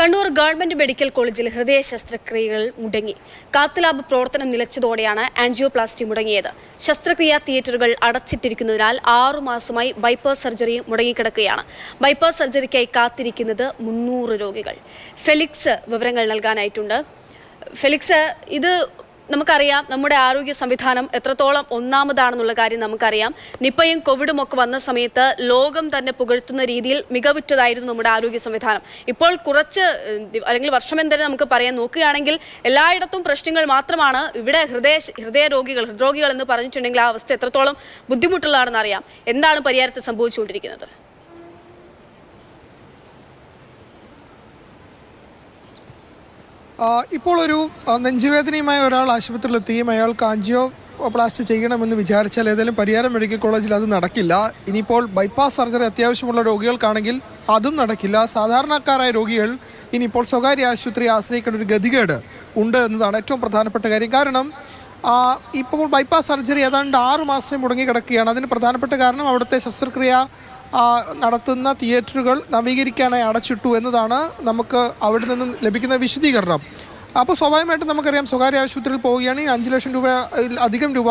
Kannur government medical കോളേജിൽ ഹൃദയ ശസ്ത്രക്രിയകൾ മുടങ്ങി. കാത്തലാബ് പ്രവർത്തനം നിലച്ചതോടെയാണ് ആൻജിയോപ്ലാസ്റ്റി മുടങ്ങിയത്. ശസ്ത്രക്രിയാ തിയേറ്ററുകൾ അടച്ചിട്ടിരിക്കുന്നതിനാൽ ആറു മാസമായി ബൈപ്പാസ് സർജറി മുടങ്ങിക്കിടക്കുകയാണ്. ബൈപ്പാസ് സർജറിക്കായി കാത്തിരിക്കുന്നത് മുന്നൂറ് രോഗികൾ. ഫെലിക്സ് വിവരങ്ങൾ നൽകാനായിട്ടുണ്ട്. ഫെലിക്സ് ഇത് നമുക്കറിയാം നമ്മുടെ ആരോഗ്യ സംവിധാനം എത്രത്തോളം ഒന്നാമതാണെന്നുള്ള കാര്യം നമുക്കറിയാം. നിപ്പയും കോവിഡും ഒക്കെ വന്ന സമയത്ത് ലോകം തന്നെ പുകഴ്ത്തുന്ന രീതിയിൽ മികവുറ്റതായിരുന്നു നമ്മുടെ ആരോഗ്യ സംവിധാനം. ഇപ്പോൾ കുറച്ച് അല്ലെങ്കിൽ വർഷം തന്നെ നമുക്ക് പറയാൻ നോക്കുകയാണെങ്കിൽ എല്ലായിടത്തും പ്രശ്നങ്ങൾ മാത്രമാണ്. ഇവിടെ ഹൃദയ ഹൃദയ രോഗികൾ ഹൃദ്രോഗികൾ എന്ന് പറഞ്ഞിട്ടുണ്ടെങ്കിൽ ആ അവസ്ഥ എത്രത്തോളം ബുദ്ധിമുട്ടുള്ളതാണെന്ന് അറിയാം. എന്താണ് പരിഹാരത്തെ സംഭവിച്ചുകൊണ്ടിരിക്കുന്നത്? ഇപ്പോൾ ഒരു നെഞ്ചുവേദനയുമായ ഒരാൾ ആശുപത്രിയിലെത്തുകയും അയാൾക്ക് ആൻജിയോ പ്ലാസ്റ്റ് ചെയ്യണമെന്ന് വിചാരിച്ചാൽ ഏതെങ്കിലും പരിയാരം മെഡിക്കൽ കോളേജിൽ അത് നടക്കില്ല. ഇനിയിപ്പോൾ ബൈപ്പാസ് സർജറി അത്യാവശ്യമുള്ള രോഗികൾക്കാണെങ്കിൽ അതും നടക്കില്ല. സാധാരണക്കാരായ രോഗികൾ ഇനിയിപ്പോൾ സ്വകാര്യ ആശുപത്രി ആശ്രയിക്കേണ്ട ഒരു ഗതികേട് ഉണ്ട് എന്നതാണ് ഏറ്റവും പ്രധാനപ്പെട്ട കാര്യം. കാരണം ഇപ്പോൾ ബൈപ്പാസ് സർജറി ഏതാണ്ട് ആറ് മാസം മുടങ്ങി കിടക്കുകയാണ് അതിന് പ്രധാനപ്പെട്ട കാരണം അവിടുത്തെ ശസ്ത്രക്രിയ നടത്തുന്ന തിയേറ്ററുകൾ നവീകരിക്കാനായി അടച്ചിട്ടു എന്നതാണ് നമുക്ക് അവിടെ നിന്നും ലഭിക്കുന്ന വിശദീകരണം. അപ്പോൾ സ്വാഭാവികമായിട്ടും നമുക്കറിയാം സ്വകാര്യ ആശുപത്രിയിൽ പോവുകയാണെങ്കിൽ അഞ്ച് ലക്ഷം രൂപ അധികം രൂപ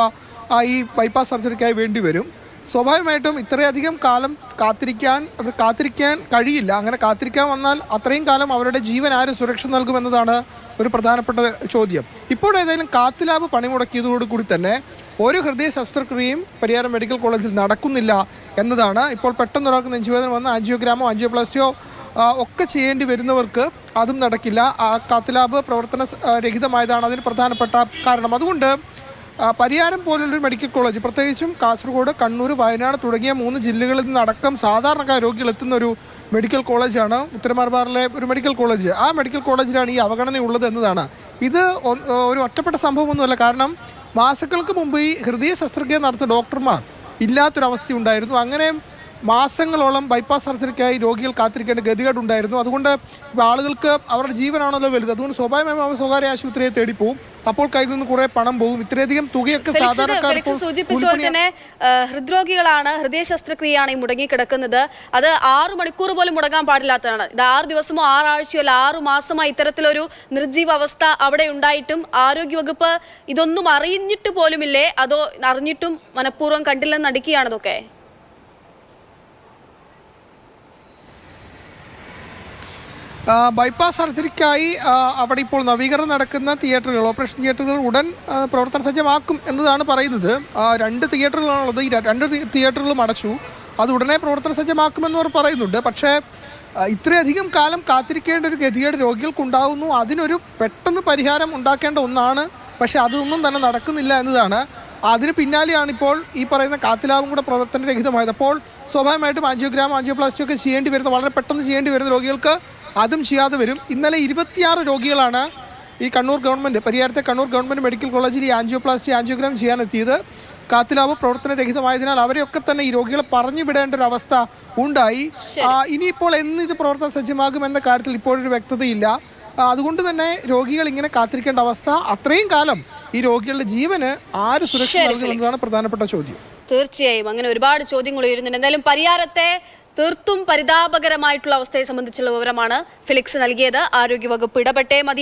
ഈ ബൈപ്പാസ് സർജറിക്കായി വേണ്ടി വരും. സ്വാഭാവികമായിട്ടും ഇത്രയധികം കാലം കാത്തിരിക്കാൻ അവർ കാത്തിരിക്കാൻ കഴിയില്ല. അങ്ങനെ കാത്തിരിക്കാൻ വന്നാൽ അത്രയും കാലം അവരുടെ ജീവൻ ആര് സുരക്ഷ നൽകുമെന്നതാണ് ഒരു പ്രധാനപ്പെട്ട ചോദ്യം. ഇപ്പോഴേതായാലും കാത്തിലാബ് കാത്ത് ലാബ് പണിമുടക്കിയതോടുകൂടി തന്നെ ഒരു ഹൃദയ ശസ്ത്രക്രിയയും പരിയാരം മെഡിക്കൽ കോളേജിൽ നടക്കുന്നില്ല എന്നതാണ് ഇപ്പോൾ പെട്ടെന്ന് ഒരാൾക്ക് നെഞ്ചുവേദന വന്ന് ആൻജിയോഗ്രാമോ ആൻജിയോപ്ലാസ്റ്റിയോ ഒക്കെ ചെയ്യേണ്ടി വരുന്നവർക്ക് അതും നടക്കില്ല. ആ കാത്തലാബ് പ്രവർത്തന രഹിതമായതാണ് അതിന് പ്രധാനപ്പെട്ട കാരണം. അതുകൊണ്ട് പരിയാരം പോലുള്ളൊരു മെഡിക്കൽ കോളേജ് പ്രത്യേകിച്ചും കാസർഗോഡ് കണ്ണൂർ വയനാട് തുടങ്ങിയ മൂന്ന് ജില്ലകളിൽ നിന്നടക്കം സാധാരണക്കാർ രോഗികൾ ഒരു മെഡിക്കൽ കോളേജാണ് ഉത്തരമാർബാറിലെ ഒരു മെഡിക്കൽ കോളേജ്. ആ മെഡിക്കൽ കോളേജിലാണ് ഈ അവഗണന ഉള്ളത് എന്നതാണ്. ഇത് ഒരു ഒറ്റപ്പെട്ട സംഭവമൊന്നുമല്ല. കാരണം മാസങ്ങൾക്ക് മുമ്പ് ഈ ഹൃദയ ശസ്ത്രക്രിയ നടത്തുന്ന ഡോക്ടർമാർ ഇല്ലാത്തൊരവസ്ഥ ഉണ്ടായിരുന്നു അങ്ങനെ മാസങ്ങളോളം ബൈപ്പാസ് സർജറിക്കായി രോഗികൾ കാത്തിരിക്കേണ്ട ഗതികേടുണ്ടായിരുന്നു. അതുകൊണ്ട് ഇപ്പോൾ ആളുകൾക്ക് അവരുടെ ജീവനാണല്ലോ വലുത്. അതുകൊണ്ട് സ്വാഭാവികമായും അവർ സ്വകാര്യ ആശുപത്രിയെ തേടി പോകും അപ്പോൾ കയ്യിൽ നിന്ന് കുറെ പണം പോകും ഇത്രയധികം തുകയൊക്കെ സാധാരണക്കാർ സൂചിപ്പിച്ച പോലെ തന്നെ ഹൃദ്രോഗികളാണ് ഹൃദയ ശസ്ത്രക്രിയയാണ് ഈ മുടങ്ങിക്കിടക്കുന്നത്. അത് ആറു മണിക്കൂർ പോലും മുടങ്ങാൻ പാടില്ലാത്തതാണ്. ഇത് ആറു ദിവസമോ ആറാഴ്ചയോ അല്ല ആറു മാസമോ ഇത്തരത്തിലൊരു നിർജീവ അവസ്ഥ അവിടെ ഉണ്ടായിട്ടും ആരോഗ്യവകുപ്പ് ഇതൊന്നും അറിഞ്ഞിട്ട് പോലുമില്ലേ? അതോ അറിഞ്ഞിട്ടും മനഃപൂർവം കണ്ടില്ലെന്ന് നടിക്കുകയാണ് ഇതൊക്കെ ആ, ബൈപ്പാസ് സർജറിക്കായി അവിടെ ഇപ്പോൾ നവീകരണം നടക്കുന്ന തിയേറ്ററുകൾ ഓപ്പറേഷൻ തിയേറ്ററുകൾ ഉടൻ പ്രവർത്തന സജ്ജമാക്കും എന്നതാണ് പറയുന്നത്. രണ്ട് തിയേറ്ററുകളാണുള്ളത്. ഈ രണ്ട് തിയേറ്ററുകളും അടച്ചു. അത് ഉടനെ പ്രവർത്തന സജ്ജമാക്കുമെന്ന് അവർ പറയുന്നുണ്ട്. പക്ഷേ ഇത്രയധികം കാലം കാത്തിരിക്കേണ്ട ഒരു ഗതികേട് രോഗികൾക്കുണ്ടാകുന്നു അതിനൊരു പെട്ടെന്ന് പരിഹാരം ഉണ്ടാക്കേണ്ട ഒന്നാണ്. പക്ഷേ അതൊന്നും തന്നെ നടക്കുന്നില്ല എന്നതാണ്. അതിന് പിന്നാലെയാണ് ഇപ്പോൾ ഈ പറയുന്ന കാത്തിലാവും കൂടെ പ്രവർത്തനരഹിതമായത്. അപ്പോൾ സ്വാഭാവികമായിട്ടും ആൻജിയോഗ്രാം ആൻജിയോപ്ലാസ്റ്റി ഒക്കെ ചെയ്യേണ്ടി വരുന്ന വളരെ പെട്ടെന്ന് ചെയ്യേണ്ടി വരുന്ന രോഗികൾക്ക് അതും ചെയ്യാതെ വരും. ഇന്നലെ ഇരുപത്തിയാറ് രോഗികളാണ് ഈ കണ്ണൂർ ഗവൺമെന്റ് പരിയാരത്തെ കണ്ണൂർ ഗവൺമെന്റ് മെഡിക്കൽ കോളേജിൽ ഈ ആൻജിയോപ്ലാസ്റ്റി ആൻജിയോഗ്രാം ചെയ്യാനെത്തിയത്. കാത്തിലാവ് പ്രവർത്തനരഹിതമായതിനാൽ അവരെയൊക്കെ തന്നെ ഈ രോഗികളെ പറഞ്ഞു വിടേണ്ട ഒരു അവസ്ഥ ഉണ്ടായി. ഇനിയിപ്പോൾ എന്ന് ഇത് പ്രവർത്തന സജ്ജമാകുമെന്ന കാര്യത്തിൽ ഇപ്പോഴൊരു വ്യക്തതയില്ല. അതുകൊണ്ട് തന്നെ രോഗികൾ ഇങ്ങനെ കാത്തിരിക്കേണ്ട അവസ്ഥ. അത്രയും കാലം ഈ രോഗികളുടെ ജീവന് ആര് സുരക്ഷ നൽകുമെന്നതാണ് പ്രധാനപ്പെട്ട ചോദ്യം. തീർച്ചയായും. അങ്ങനെ ഒരുപാട് ചോദ്യങ്ങൾ ഉയരുന്നുണ്ട്. എന്തായാലും പരിഹാരത്തെ തീർത്തും പരിതാപകരമായിട്ടുള്ള അവസ്ഥയെ സംബന്ധിച്ചുള്ള വിവരമാണ് ഫിലിക്സ് നൽകിയത്. ആരോഗ്യവകുപ്പ് ഇടപെട്ടേ മതി